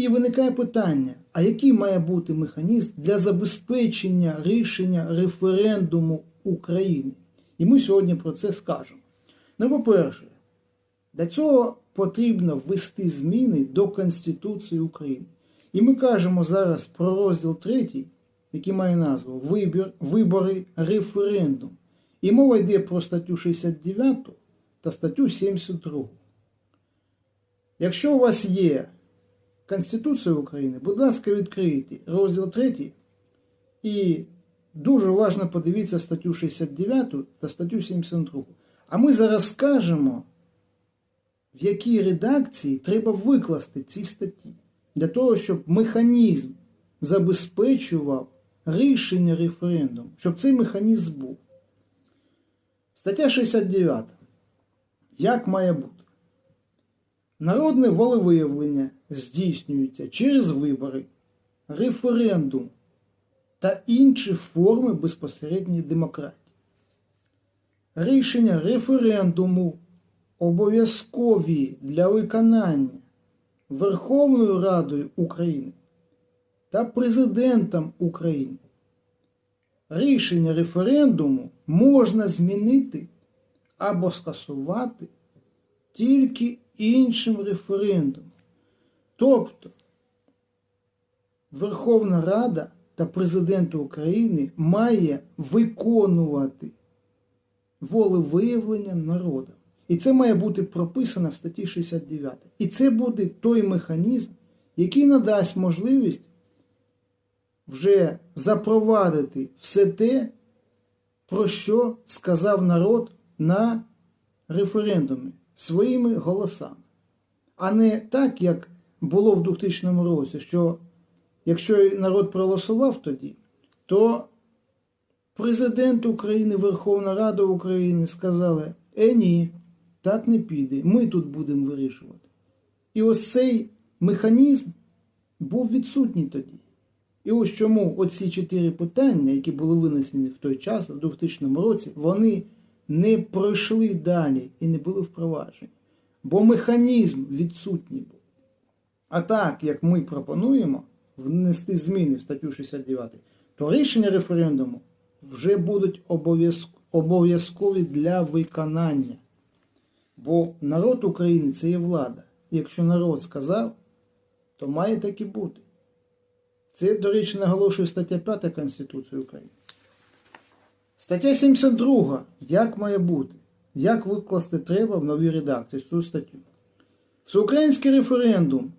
І виникає питання: а який має бути механізм для забезпечення рішення референдуму України? І ми сьогодні про це скажемо. Ну, по-перше, для цього потрібно ввести зміни до Конституції України. І ми кажемо зараз про розділ 3, який має назву Вибір, Вибори референдум. І мова йде про статтю 69 та статтю 72. Якщо у вас є Конституція України, будь ласка, відкрийте розділ 3 і дуже уважно подивіться статтю 69 та статтю 72. А ми зараз скажемо, в якій редакції треба викласти ці статті, для того, щоб механізм забезпечував рішення референдуму, щоб цей механізм був. Стаття 69. Як має бути? Народне волевиявлення здійснюється через вибори, референдум та інші форми безпосередньої демократії. Рішення референдуму обов'язкові для виконання Верховною Радою України та Президентом України. Рішення референдуму можна змінити або скасувати тільки іншим референдумом. Тобто Верховна Рада та Президент України має виконувати волевиявлення народу. І це має бути прописано в статті 69. І це буде той механізм, який надасть можливість вже запровадити все те, про що сказав народ на референдумі своїми голосами. А не так, як було в 2000 році, що якщо народ проголосував тоді, то президент України, Верховна Рада України сказали: е ні, так не піде, ми тут будемо вирішувати. І ось цей механізм був відсутній тоді. І ось чому оці чотири питання, які були винесені в той час, в 2000 році, вони не пройшли далі і не були впроваджені. Бо механізм відсутній був. А так, як ми пропонуємо внести зміни в статтю 69, то рішення референдуму вже будуть обов'язкові для виконання. Бо народ України це є влада. Якщо народ сказав, то має так і бути. Це, до речі, наголошує стаття 5 Конституції України. Стаття 72. Як має бути? Як викласти треба в новій редакції цю статтю? Всеукраїнський референдум